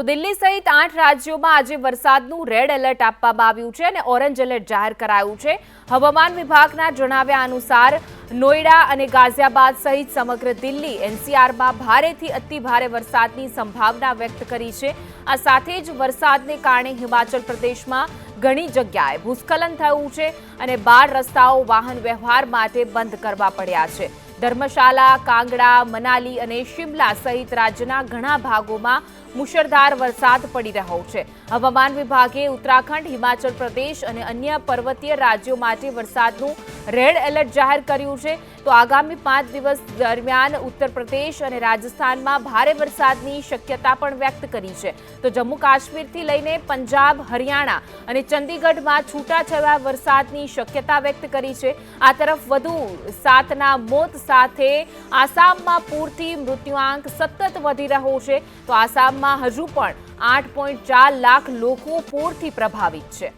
તો દિલ્હી સહિત આઠ રાજ્યોમાં આજે વરસાદનું રેડ એલર્ટ આપવામાં આવ્યું છે અને ઓરેન્જ એલર્ટ જાહેર કરાયું છે. હવામાન વિભાગના જણાવ્યા અનુસાર નોઈડા અને ગાઝિયાબાદ સહિત સમગ્ર દિલ્હી એનસીઆરમાં ભારેથી અતિ ભારે વરસાદની સંભાવના વ્યક્ત કરી છે. આ સાથે જ વરસાદને કારણે હિમાચલ પ્રદેશમાં ઘણી જગ્યાએ ભૂસ્ખલન થયું છે અને બાર રસ્તાઓ વાહન વ્યવહાર માટે બંધ કરવા પડ્યા છે. ધર્મશાલા, કાંગડા, મનાલી અને શિમલા સહિત રાજ્યના ઘણા ભાગોમાં મુશળધાર વરસાદ પડી રહ્યો છે. હવામાન વિભાગે ઉત્તરાખંડ, હિમાચલ પ્રદેશ અને અન્ય પર્વતીય રાજ્યો માટે વરસાદનું રેડ એલર્ટ જાહેર કર્યું છે. તો આગામી પાંચ દિવસ દરમિયાન ઉત્તર પ્રદેશ અને રાજસ્થાનમાં ભારે વરસાદની શક્યતા પણ વ્યક્ત કરી છે. તો જમ્મુ કાશ્મીરથી લઈને પંજાબ, હરિયાણા અને ચંદીગઢમાં છૂટાછવાયા વરસાદની શક્યતા વ્યક્ત કરી છે. આ તરફ વધુ સાતના મોત સાથે આસામમાં પૂરથી મૃત્યુઆંક સતત વધી રહ્યો છે. તો આસામમાં હજુ પણ આઠ પોઈન્ટ ચાર લાખ લોકો પૂરથી પ્રભાવિત છે.